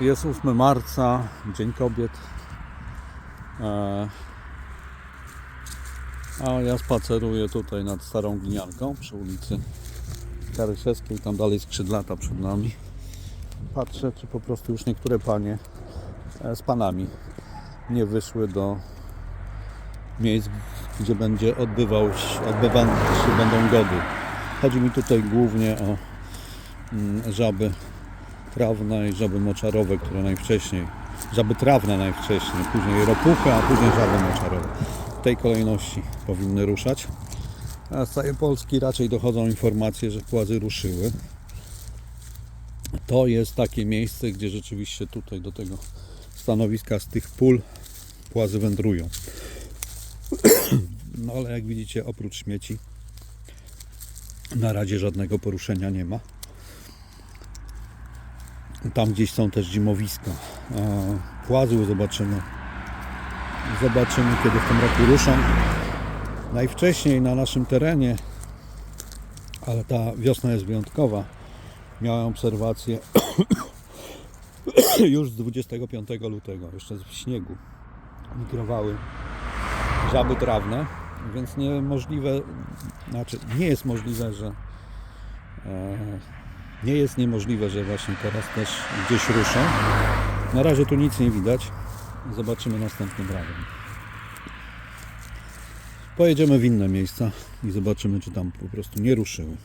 Jest 8 marca, Dzień Kobiet. E, A ja spaceruję tutaj nad Starą Glinianką przy ulicy Karyszewskiej, tam dalej skrzydlata przed nami. Patrzę, czy po prostu już niektóre panie e, z panami nie wyszły do miejsc, gdzie będzie odbywał odbywane się będą gody. Chodzi mi tutaj głównie o mm, żaby trawne i żaby moczarowe, które najwcześniej, żaby trawne najwcześniej, później ropuchy, a później żaby moczarowe. W tej kolejności powinny ruszać. A z całej Polski raczej dochodzą informacje, że płazy ruszyły. To jest takie miejsce, gdzie rzeczywiście tutaj do tego stanowiska z tych pól płazy wędrują. No ale jak widzicie, oprócz śmieci na razie żadnego poruszenia nie ma. Tam gdzieś są też zimowiska. A Płazy zobaczymy. Zobaczymy kiedy w tym roku ruszą. Najwcześniej na naszym terenie, ale ta wiosna jest wyjątkowa. Miałem obserwację już z 25 lutego, jeszcze w śniegu. Migrowały żaby trawne, więc niemożliwe, znaczy nie jest możliwe, że e, nie jest niemożliwe, że właśnie teraz też gdzieś ruszą. Na razie tu nic nie widać. Zobaczymy następnym razem. Pojedziemy w inne miejsca i zobaczymy, czy tam po prostu nie ruszyły.